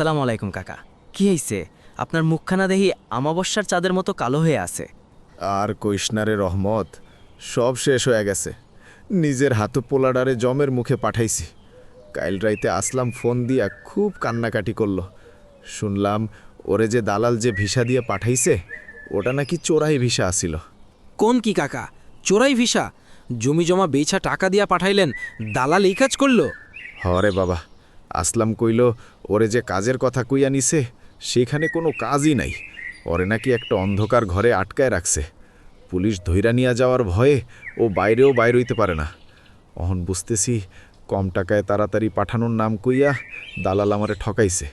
আসসালামু আলাইকুম কাকা। কি হয়েছে আপনার মুখখানা দেখি আমাবস্যার চাঁদের মতো কালো হয়ে আছে। আর কৈষ্ণারে রহমত সব শেষ হয়ে গেছে। নিজের হাতু পোলাডারে জমের মুখে পাঠাইছি। কাইল রাইতে আসলাম ফোন দিয়া খুব কান্নাকাটি করল। শুনলাম ওরে যে দালাল যে ভিসা দিয়ে পাঠাইছে ওটা নাকি চোরাই ভিসা আসিল কোন কি কাকা? চোরাই ভিসা? জমি জমা বেছা টাকা দিয়া পাঠাইলেন দালাল এই কাজ করল? হরে বাবা আসলাম কইল ওরে যে কাজের কথা কইয়া নিছে, সেখানে কোনো কাজই নাই। ওরে নাকি একটা অন্ধকার ঘরে আটকায় রাখছে। পুলিশ ধৈরা নিয়ে যাওয়ার ভয়ে ও বাইরেও বাইর হইতে পারে না। অহন বুঝতেছি কম টাকায় তাড়াতাড়ি পাঠানোর নাম কইয়া দালাল আমারে ঠকাইছে।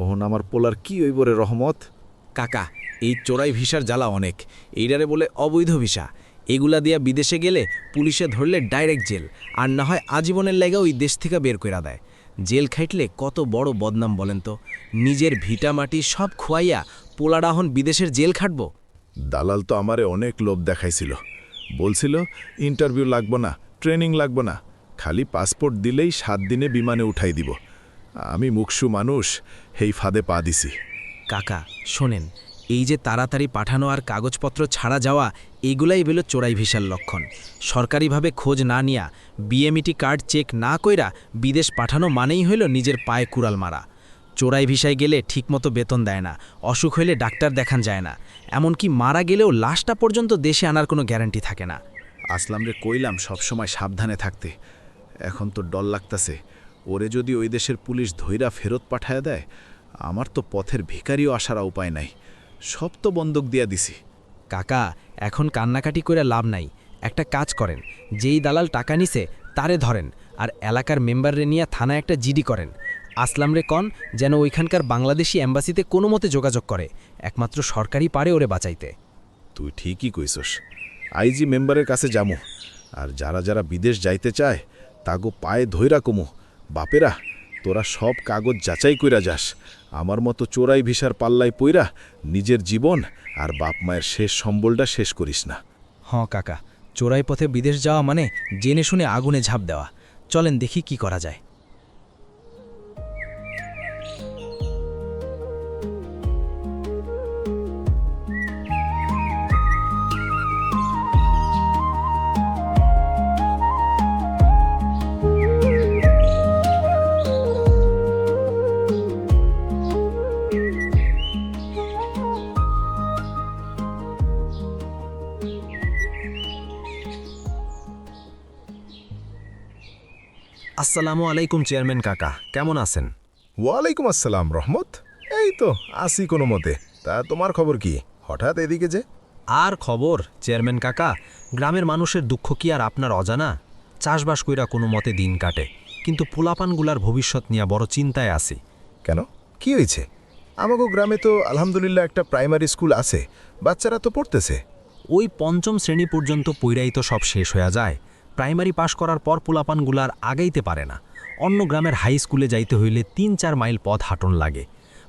ওহন আমার পোলার কি হইব রে রহমত? কাকা, এই চোরাই ভিসার জ্বালা অনেক। এইডারে বলে অবৈধ ভিসা। এগুলা দিয়া বিদেশে গেলে পুলিশে ধরলে ডাইরেক্ট জেল। আর না হয় আজীবনের লেগে ওই দেশ থেকে বের কইরা দেয়। জেল খাইটলে কত বড় বদনাম বলেন তো? নিজের ভিটা মাটি সব খুয়াইয়া পোলাডাহন বিদেশের জেল খাটব? দালাল তো আমারে অনেক লোভ দেখাইছিল। বলছিল ইন্টারভিউ লাগবো না ট্রেনিং লাগবো না। খালি পাসপোর্ট দিলেই সাত দিনে বিমানে উঠাই দিব। আমি মুখসু মানুষ হেই ফাঁদে পা দিছি। কাকা শোনেন এই যে তাড়াতাড়ি পাঠানো আর কাগজপত্র ছাড়া যাওয়া, এগুলাই বেলো চোরাই ভিসার লক্ষণ। সরকারিভাবে খোঁজ না নিয়া বিএমইটি কার্ড চেক না কইরা বিদেশ পাঠানো মানেই হইল নিজের পায়ে কুড়াল মারা। চোরাই ভিসায় গেলে ঠিকমতো বেতন দেয় না, অসুখ হইলে ডাক্তার দেখান যায় না। এমনকি মারা গেলেও লাশটা পর্যন্ত দেশে আনার কোনো গ্যারান্টি থাকে না। আসলাম রে কইলাম সবসময় সাবধানে থাকতে। এখন তো ডর লাগতাছে। ওরে যদি ওই দেশের পুলিশ ধৈরা ফেরত পাঠায় দেয়, আমার তো পথের ভিখারিও আসার উপায় নাই। সব তো বন্দুক দিয়া দিছি। কাকা এখন কান্নাকাটি করে লাভ নাই। একটা কাজ করেন যেই দালাল টাকা নিছে তারে ধরেন আর এলাকার মেম্বাররে নিয়ে থানায় একটা জিডি করেন। আসলাম রে কন যেন ওইখানকার বাংলাদেশি অ্যাম্বাসিতে কোনো মতে যোগাযোগ করে একমাত্র সরকারই পারে ওরে বাঁচাইতে। তুই ঠিকই কইছস। আইজি মেম্বারের কাছে যামু আর যারা যারা বিদেশ যাইতে চায় তাগো পায়ে ধৈরা কমু। বাপেরা তোরা সব কাগজ যাচাই কইরা যাস আমার মতো চোরাই ভিসার পাল্লায় পইরা নিজের জীবন আর বাপ মায়ের শেষ সম্বলটা শেষ করিস না। হ কাকা, চোরাই পথে বিদেশ যাওয়া মানে জেনে শুনে আগুনে ঝাঁপ দেওয়া। চলেন দেখি কি করা যায়। আসসালামু আলাইকুম চেয়ারম্যান কাকা। কেমন আছেন? ওয়ালাইকুম আসসালাম রহমত। এই তো আসি কোনো মতে। তা তোমার খবর কি? হঠাৎ এদিকে যে? আর খবর চেয়ারম্যান কাকা? গ্রামের মানুষের দুঃখ কি আর আপনার অজানা? চাষবাস কইরা কোনো মতে দিন কাটে। কিন্তু পোলাপানগুলার ভবিষ্যৎ নিয়ে বড় চিন্তায় আছি। কেন? কি হয়েছে আমাগো গ্রামে তো আলহামদুলিল্লাহ একটা প্রাইমারি স্কুল আছে। বাচ্চারা তো পড়তেছে। ওই পঞ্চম শ্রেণি পর্যন্ত পইরাই তো সব শেষ হয়ে যায়। প্রাইমারি পাশ করার পর পোলাপানগুলার আগাইতে পারে না। অন্য গ্রামের হাই স্কুলে যাইতে হইলে তিন চার মাইল পথ হাঁটন লাগে।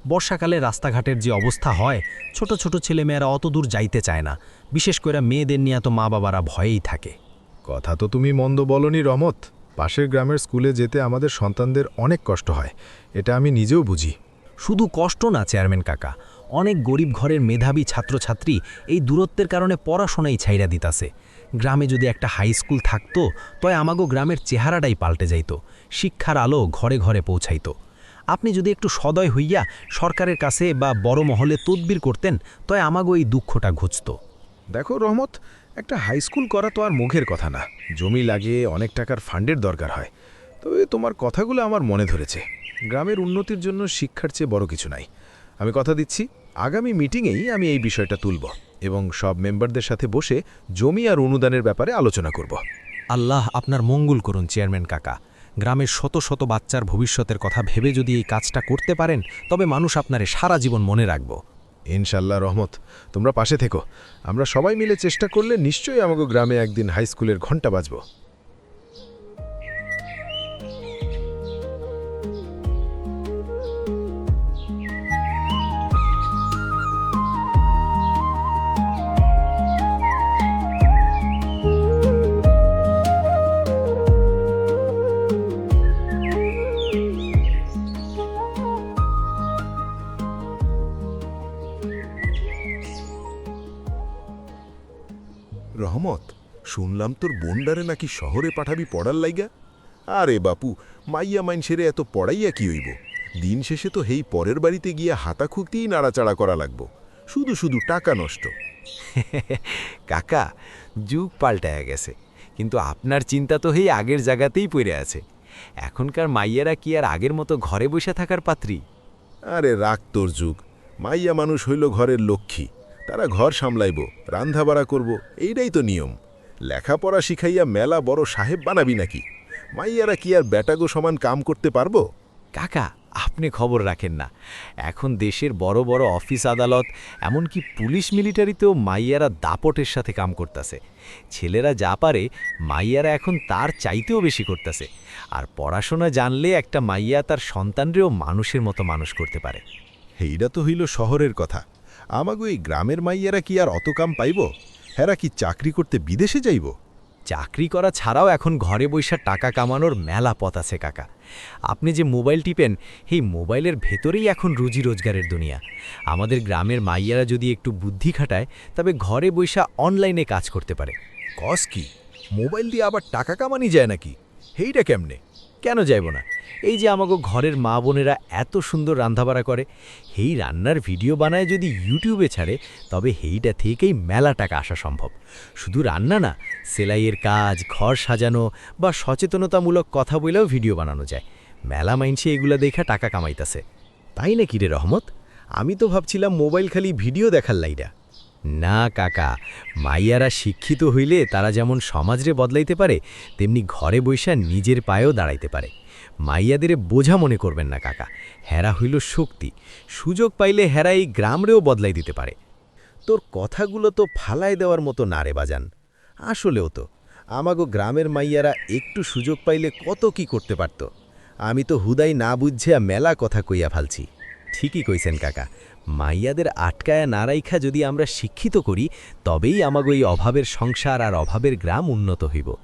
বর্ষাকালে রাস্তাঘাটের যে অবস্থা হয় ছোট ছোট ছেলেমেয়েরা অত দূর যাইতে চায় না। বিশেষ করে মেয়েদের নিয়ে তো মা বাবারা ভয়েই থাকে। কথা তো তুমি মন্দ বলনি রমত। পাশের গ্রামের স্কুলে যেতে আমাদের সন্তানদের অনেক কষ্ট হয়। এটা আমি নিজেও বুঝি। শুধু কষ্ট না চেয়ারম্যান কাকা। অনেক গরিব ঘরের মেধাবী ছাত্রছাত্রী এই দূরত্বের কারণে পড়াশোনাই ছাইরা দিতাছে। গ্রামে যদি একটা হাই স্কুল থাকতো, তয় আমাগো গ্রামের চেহারাটাই পাল্টে যাইত, শিক্ষার আলো ঘরে ঘরে পৌঁছাইত। আপনি যদি একটু সদয় হইয়া সরকারের কাছে বা বড় মহলে তদবির করতেন, তয় আমাগো এই দুঃখটা ঘুচত। দেখো রহমত, একটা হাই স্কুল করা তো আর মুখের কথা না। জমি লাগিয়ে অনেক টাকার ফান্ডের দরকার হয়। তবে তোমার কথাগুলো আমার মনে ধরেছে। গ্রামের উন্নতির জন্য শিক্ষার চেয়ে বড় কিছু নাই। আমি কথা দিচ্ছি, আগামী মিটিংয়েই আমি এই বিষয়টা তুলব। এবং সব মেম্বারদের সাথে বসে জমি আর অনুদানের ব্যাপারে আলোচনা করব। আল্লাহ আপনার মঙ্গল করুন চেয়ারম্যান কাকা। গ্রামের শত শত বাচ্চার ভবিষ্যতের কথা ভেবে যদি এই কাজটা করতে পারেন তবে মানুষ আপনারে সারা জীবন মনে রাখব। ইনশাল্লাহ রহমত। তোমরা পাশে থেকো। আমরা সবাই মিলে চেষ্টা করলে নিশ্চয়ই আমাকে গ্রামে একদিন হাই স্কুলের ঘণ্টা বাজবো। শুনলাম তোর বোনডারে নাকি শহরে পাঠাবি পড়ার লাইগা? আরে বাপু মাইয়া মাইনসেরে এত পড়াইয়া কি হইব? দিন শেষে তো হেই পরের বাড়িতে গিয়া হাতা খুঁকতেই নাড়াচাড়া করা লাগবো। শুধু শুধু টাকা নষ্ট। কাকা যুগ পাল্টায়া গেছে। কিন্তু আপনার চিন্তা তো হেই আগের জায়গাতেই পড়ে আছে। এখনকার মাইয়ারা কি আর আগের মতো ঘরে বসে থাকার পাত্রী? আরে রাগ তোর যুগ। মাইয়া মানুষ হইল ঘরের লক্ষ্মী। তারা ঘর সামলাইব রান্ধাবাড়া করব এইটাই তো নিয়ম। লেখাপড়া শিখাইয়া মেলা বড় সাহেব বানাবি নাকি? মাইয়ারা কি আর বেটাগো সমান কাম করতে পারব? কাকা আপনি খবর রাখেন না। এখন দেশের বড় বড় অফিস আদালত এমনকি পুলিশ মিলিটারিতেও মাইয়ারা দাপটের সাথে কাম করতেছে। ছেলেরা যা পারে মাইয়ারা এখন তার চাইতেও বেশি করতেছে। আর পড়াশোনা জানলে একটা মাইয়া তার সন্তানরেও মানুষের মতো মানুষ করতে পারে। এইটা তো হইল শহরের কথা। আমাগো এই গ্রামের মাইয়ারা কি আর অত কাম পাইব? হেরা কি চাকরি করতে বিদেশে যাইব? চাকরি করা ছাড়াও এখন ঘরে বৈশা টাকা কামানোর মেলা পথ আছে কাকা। আপনি যে মোবাইল টিপেন এই মোবাইলের ভেতরেই এখন রুজি রোজগারের দুনিয়া। আমাদের গ্রামের মাইয়ারা যদি একটু বুদ্ধি খাটায় তবে ঘরে বৈশা অনলাইনে কাজ করতে পারে। কস কি? মোবাইল দিয়ে আবার টাকা কামানি যায় নাকি? হেইটা কেমনে? কেন যাইব না? এই যে আমাকে ঘরের মা বোনেরা এত সুন্দর রান্ধাবাড়া করে, এই রান্নার ভিডিও বানায় যদি ইউটিউবে ছাড়ে, তবে হেইটা থেকেই মেলা টাকা আসা সম্ভব। শুধু রান্না না, সেলাইয়ের কাজ, ঘর সাজানো বা সচেতনতামূলক কথা বলেও ভিডিও বানানো যায়। মেলা মাইনসে এগুলা দেখা টাকা কামাইতাছে। তাই নাকি রে রহমত? আমি তো ভাবছিলাম মোবাইল খালি ভিডিও দেখার লাইডা। না, কাকা। মাইয়ারা শিক্ষিত হইলে তারা যেমন সমাজরে বদলাইতে পারে, তেমনি ঘরে বৈশা নিজের পায়েও দাঁড়াইতে পারে। মাইয়াদের বোঝা মনে করবেন না, কাকা। হেরা হইল শক্তি। সুযোগ পাইলে হেরা এই গ্রামরেও বদলাই দিতে পারে। তোর কথাগুলো তো ফালায় দেওয়ার মতো না রে বাজান। আসলেও তো, আমাগো গ্রামের মাইয়ারা একটু সুযোগ পাইলে কত কি করতে পারত। আমি তো হুদাই না বুঝিয়া মেলা কথা কইয়া ফালছি। ঠিকই কইছেন, কাকা। মাইয়াদের আটকায়া না রাইখা যদি আমরা শিক্ষিত করি, তবেই আমাগো এই অভাবের সংসার আর অভাবের গ্রাম উন্নত হইব।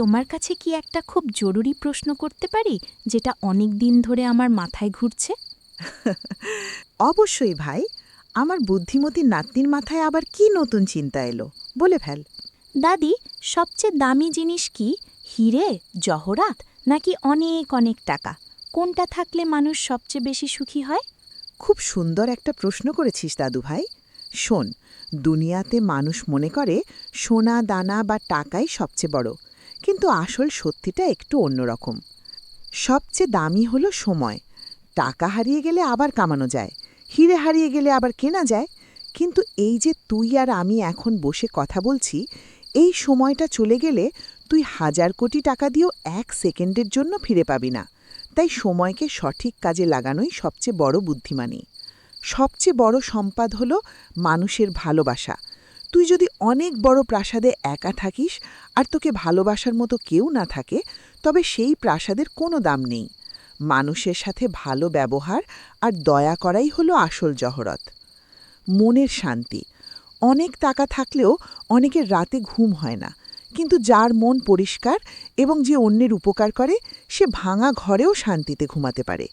তোমার কাছে কি একটা খুব জরুরি প্রশ্ন করতে পারি যেটা অনেক দিন ধরে আমার মাথায় ঘুরছে? অবশ্যই ভাই। আমার বুদ্ধিমতী নাতনির মাথায় আবার কি নতুন চিন্তা এলো? বলে ফেল। দাদি সবচেয়ে দামি জিনিস কি হিরে জহরাত নাকি অনেক অনেক টাকা? কোনটা থাকলে মানুষ সবচেয়ে বেশি সুখী হয়? খুব সুন্দর একটা প্রশ্ন করেছিস দাদু ভাই। শোন দুনিয়াতে মানুষ মনে করে সোনা দানা বা টাকাই সবচেয়ে বড়। কিন্তু আসল সত্যিটা একটু অন্যরকম। সবচেয়ে দামি হলো সময়। টাকা হারিয়ে গেলে আবার কামানো যায়, হিরে হারিয়ে গেলে আবার কেনা যায়। কিন্তু এই যে তুই আর আমি এখন বসে কথা বলছি, এই সময়টা চলে গেলে তুই হাজার কোটি টাকা দিয়েও এক সেকেন্ডের জন্য ফিরে পাবি না। তাই সময়কে সঠিক কাজে লাগানোই সবচেয়ে বড় বুদ্ধিমানী। সবচেয়ে বড় সম্পাদ হলো মানুষের ভালোবাসা। তুই যদি অনেক বড় প্রাসাদে একা থাকিস আর তোকে ভালোবাসার মতো কেউ না থাকে, তবে সেই প্রাসাদের কোনো দাম নেই। মানুষের সাথে ভালো ব্যবহার আর দয়া করাই হলো আসল জহরত। মনের শান্তি। অনেক টাকা থাকলেও অনেকের রাতে ঘুম হয় না, কিন্তু যার মন পরিষ্কার এবং যে অন্যের উপকার করে, সে ভাঙা ঘরেও শান্তিতে ঘুমাতে পারে।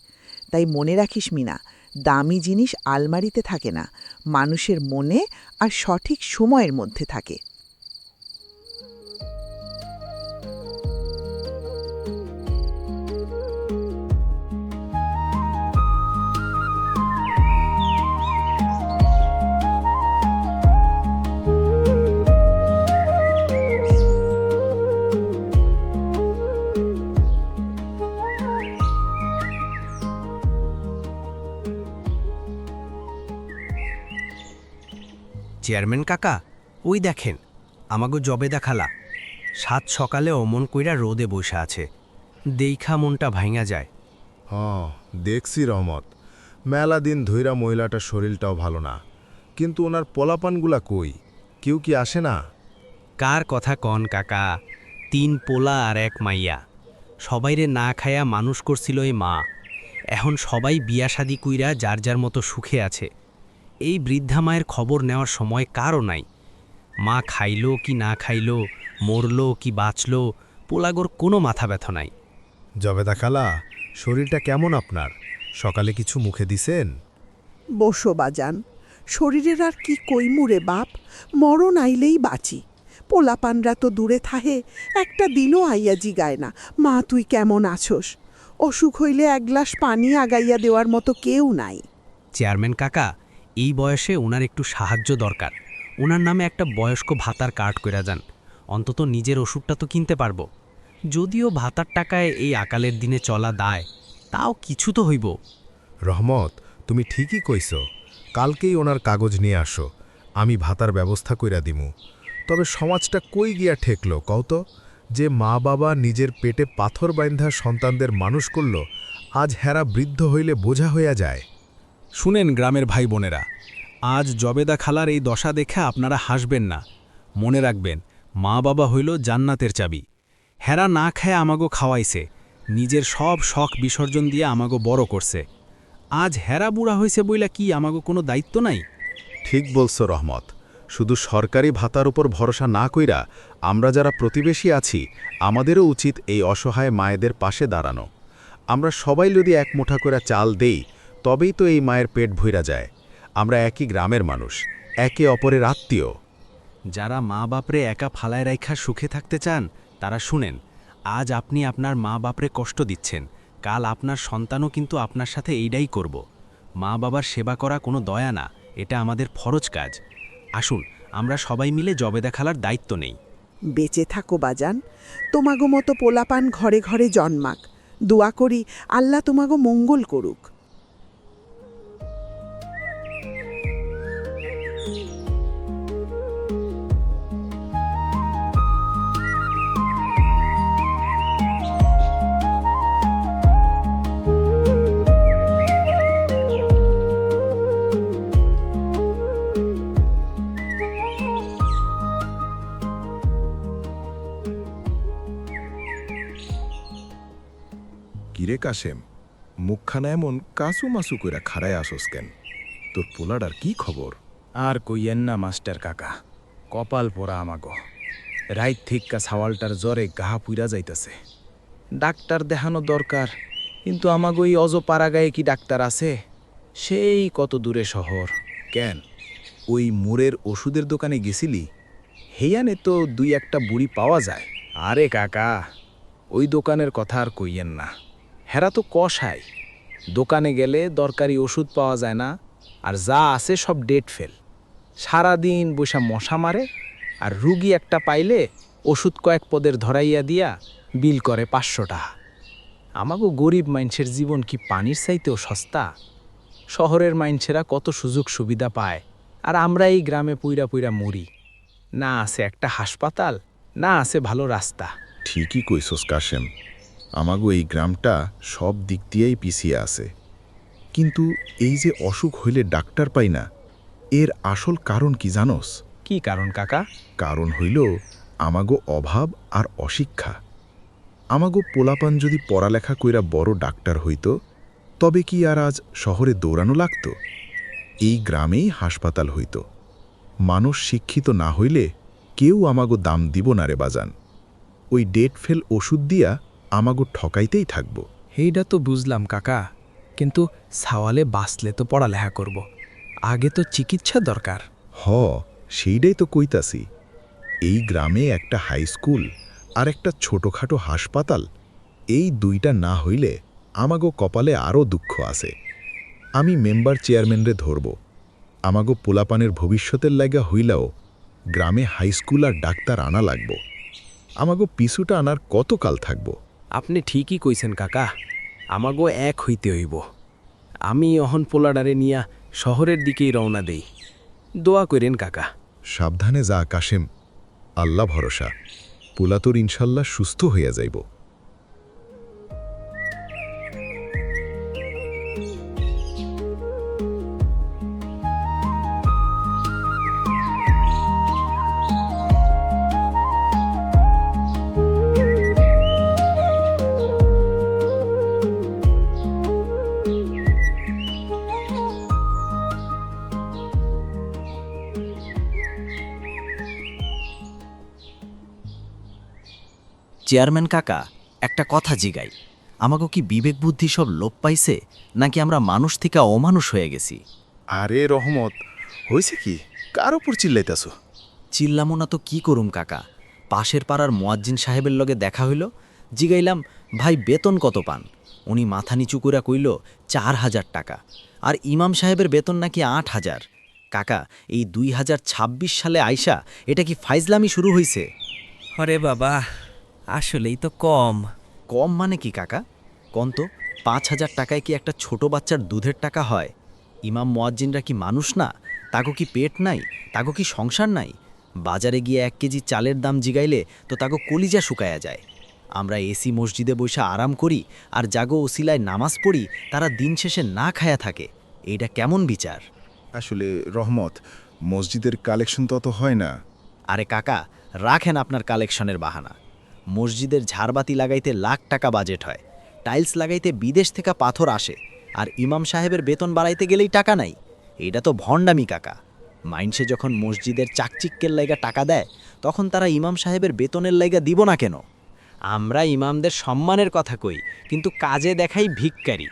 তাই মনে রাখিস মিনা দামি জিনিস আলমারিতে থাকে না মানুষের মনে আর সঠিক সময়ের মধ্যে থাকে। চেয়ারম্যান কাকা ওই দেখেন আমাগো জবে দেখালা সাত সকালে অমন কইরা রোদে বসে আছে দেইখা মনটা ভাঙা যায়। হ দেখছি রহমত। মেলা দিন ধইরা মহিলাটার শরীরটাও ভালো না কিন্তু ওনার পোলাপানগুলা কই? কেউ কি আসে না? কার কথা কন কাকা তিন পোলা আর এক মাইয়া। সবাইরে না খায়া মানুষ করছিল এই মা। এখন সবাই বিয়া শাদি কুইরা যার যার মতো সুখে আছে। এই বৃদ্ধা মায়ের খবর নেওয়ার সময় কারও নাই। মা খাইল কি না খাইল মরল কি বাঁচল পোলাগোর কোনো মাথা ব্যথা নাই। জবেদা খালা শরীরটা কেমন আপনার? সকালে কিছু মুখে দিছেন? বসো বাজান শরীরের আর কি কইমুরে বাপ মরণ আইলেই বাঁচি। পোলাপানরা তো দূরে থাহে একটা দিনও আইয়া জিগায় না। মা তুই কেমন আছোস? অসুখ হইলে এক গ্লাস পানি আগাইয়া দেওয়ার মতো কেউ নাই। চেয়ারম্যান কাকা এই বয়সে ওনার একটু সাহায্য দরকার। ওনার নামে একটা বয়স্ক ভাতার কার্ড কইরা যান। অন্তত নিজের ওষুধটা তো কিনতে পারব। যদিও ভাতার টাকায় এই আকালের দিনে চলা দায়, তাও কিছু তো হইব। রহমত, তুমি ঠিকই কইছ। কালকেই ওনার কাগজ নিয়ে আসো। আমি ভাতার ব্যবস্থা কইরা দিমু। তবে সমাজটা কই গিয়া ঠেকল কত যে মা বাবা নিজের পেটে পাথর বাইন্ধা সন্তানদের মানুষ করল, আজ হেরা বৃদ্ধ হইলে বোঝা হইয়া যায়। শুনেন গ্রামের ভাই বোনেরা, আজ জবেদা খালার এই দশা দেখে আপনারা হাসবেন না। মনে রাখবেন, মা বাবা হইল জান্নাতের চাবি। হেরা না খায় আমাগো খাওয়াইছে, নিজের সব শখ বিসর্জন দিয়ে আমাগো বড় করছে। আজ হেরা বুড়া হইছে বইলা কি আমাগো কোনো দায়িত্ব নাই? ঠিক বলছো রহমত, শুধু সরকারি ভাতার উপর ভরসা না কইরা আমরা যারা প্রতিবেশী আছি, আমাদেরও উচিত এই অসহায় মায়েদের পাশে দাঁড়ানো। আমরা সবাই যদি এক মুঠা করে চাল দেই তবেই তো এই মায়ের পেট ভইরা যায়। আমরা একই গ্রামের মানুষ, একে অপরের আত্মীয়। যারা মা বাপরে একা ফালায় রাইখা সুখে থাকতে চান, তারা শুনেন, আজ আপনি আপনার মা বাপরে কষ্ট দিচ্ছেন, কাল আপনার সন্তানও কিন্তু আপনার সাথে এইটাই করব। মা বাবার সেবা করা কোনো দয়া না, এটা আমাদের ফরজ কাজ। আসুন, আমরা সবাই মিলে জবেদা খালার দায়িত্ব নেই। বেঁচে থাকো বাজান, তোমাগো মতো পোলাপান ঘরে ঘরে জন্মাক। দোয়া করি, আল্লাহ তোমাগো মঙ্গল করুক। কিরে কাশেম। মুখখানা এমন কাসু মাসু কইরা খাড়ায় আসোস কেন? তোর পোলাডার কি খবর? আর কইয়েন না মাস্টার কাকা। কপাল পোড়া আমাগো। রাইত থিক্কা সাওয়ালটার জ্বরে গাহা পুইরা যাইতেছে। ডাক্তার দেখানো দরকার কিন্তু আমাগো এই অজপাড়াগায়ে কি ডাক্তার আছে? সেই কত দূরে শহর। কেন? ওই মোড়ের ওষুধের দোকানে গেছিলি? হেয়ানে তো দুই একটা বুড়ি পাওয়া যায়। আরে কাকা ওই দোকানের কথা আর কইয়েন না। হেরা তো কষায়। দোকানে গেলে দরকারি ওষুধ পাওয়া যায় না, আর যা আছে সব ডেট ফেল। সারাদিন বৈশা মশা মারে, আর রুগী একটা পাইলে ওষুধ কয়েক পদের ধরাইয়া দিয়া বিল করে পাঁচশো টাকা। আমাগো গরিব মাইনছের জীবন কি পানির চাইতেও সস্তা? শহরের মাইনছেরা কত সুযোগ সুবিধা পায়, আর আমরা এই গ্রামে পুইরা পুইরা মরি। না আছে একটা হাসপাতাল, না আছে ভালো রাস্তা। ঠিকই কইসোস কাশেম। আমাগো এই গ্রামটা সব দিক দিয়েই পিছিয়ে আছে। কিন্তু এই যে অসুখ হইলে ডাক্তার পাই না এর আসল কারণ কি জানোস? কি কারণ কাকা? কারণ হইল আমাগো অভাব আর অশিক্ষা। আমাগো পোলাপান যদি পড়ালেখা কইরা বড় ডাক্তার হইত তবে কি আর আজ শহরে দৌড়ানো লাগত? এই গ্রামেই হাসপাতাল হইত। মানুষ শিক্ষিত না হইলে কেউ আমাগো দাম দিব না রে বাজান। ওই ডেট ফেল ওষুধ দিয়া আমাগো ঠকাইতেই থাকব। এইটা তো বুঝলাম কাকা। কিন্তু সাওয়ালে বাঁচলে তো পড়ালেখা করব। আগে তো চিকিৎসা দরকার। হ সেইটাই তো কইতাছি। এই গ্রামে একটা হাই স্কুল আর একটা ছোটখাটো হাসপাতাল এই দুইটা না হইলে আমাগো কপালে আরও দুঃখ আছে। আমি মেম্বার চেয়ারম্যানরে ধরব। আমাগো পোলাপানের ভবিষ্যতের লাগা হইলাও গ্রামে হাই স্কুল আর ডাক্তার আনা লাগব। আমাগো পিছুটা আনার কত কাল থাকব? আপনি ঠিকই কইছেন, কাকা। আমাগো এক হইতে হইব। আমি অহন পোলাডারে নিয়া শহরের দিকেই রওনা দেই। দোয়া করেন কাকা। সাবধানে যা কাশেম আল্লাহ ভরসা। পোলা তোর ইনশাল্লাহ সুস্থ হইয়া যাইব। চেয়ারম্যান কাকা একটা কথা জিগাই। আমাকে কি বিবেক বুদ্ধি সব লোপ পাইছে নাকি আমরা মানুষ থেকে অমানুষ হয়ে গেছি? আরে রহমত হয়েছে কি? কার উপর চিল্লাইতাছো? চিল্লামো না তো কি করুম কাকা? পাশের পাড়ার মোয়াজ্জিন সাহেবের লগে দেখা হইল জিগাইলাম ভাই বেতন কত পান? উনি মাথা নিচু করে কইল চার হাজার টাকা। আর ইমাম সাহেবের বেতন নাকি আট হাজার। কাকা এই দুই হাজার ছাব্বিশ সালে আইসা এটা কি ফাইজলামি শুরু হইছে? আরে বাবা আসলেই তো কম। কম মানে কি কাকা? কন তো পাঁচ হাজার টাকায় কি একটা ছোট বাচ্চার দুধের টাকা হয়? ইমাম মোয়াজ্জিনরা কি মানুষ না? তাগো কি পেট নাই? তাগো কি সংসার নাই? বাজারে গিয়ে এক কেজি চালের দাম জিগাইলে তো তাগো কলিজা শুকায়া যায়। আমরা এসি মসজিদে বসে আরাম করি আর জাগো ওসিলায় নামাজ পড়ি তারা দিন শেষে না খায়া থাকে। এইটা কেমন বিচার? আসলে রহমত মসজিদের কালেকশন তত হয় না। আরে কাকা রাখেন আপনার কালেকশনের বাহানা। মসজিদের ঝাড়বাতি লাগাইতে লাখ টাকা বাজেট হয়। টাইলস লাগাইতে বিদেশ থেকে পাথর আসে আর ইমাম সাহেবের বেতন বাড়াইতে গেলেই টাকা নাই। এটা তো ভণ্ডামি কাকা। মাইনসে যখন মসজিদের চাকচিক্যের লাইগা টাকা দেয় তখন তারা ইমাম সাহেবের বেতনের লাইগা দিব না কেন? আমরা ইমামদের সম্মানের কথা কই কিন্তু কাজে দেখাই ভিক্ষারি।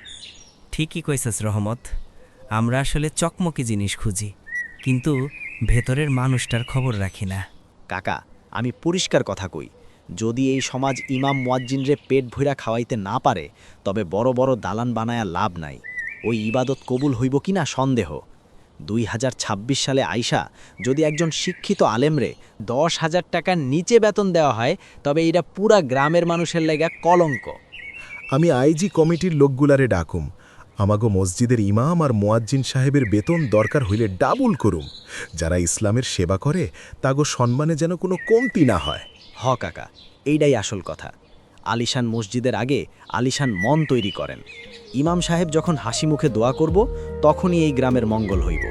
ঠিকই কইছস রহমত। আমরা আসলে চকমকি জিনিস খুঁজি কিন্তু ভেতরের মানুষটার খবর রাখি না। কাকা আমি পরিষ্কার কথা কই। যদি এই সমাজ ইমাম মোয়াজ্জিনরে পেট ভইরা খাওয়াইতে না পারে, তবে বড় বড় দালান বানায়া লাভ নাই। ওই ইবাদত কবুল হইব কিনা সন্দেহ। দুই হাজার ছাব্বিশ সালে আইসা যদি একজন শিক্ষিত আলেমরে দশ হাজার টাকার নিচে বেতন দেওয়া হয়, তবে এটা পুরা গ্রামের মানুষের লেগা কলঙ্ক। আমি আইজি কমিটির লোকগুলারে ডাকুম। আমাগো মসজিদের ইমাম আর মোয়াজ্জিন সাহেবের বেতন দরকার হইলে ডাবল করুম। যারা ইসলামের সেবা করে, তাগো সম্মানে যেন কোনো কমতি না হয়। হ কাকা এইটাই আসল কথা। আলিশান মসজিদের আগে আলিশান মন তৈরি করেন। ইমাম সাহেব যখন হাসি মুখে দোয়া করব, তখনই এই গ্রামের মঙ্গল হইব।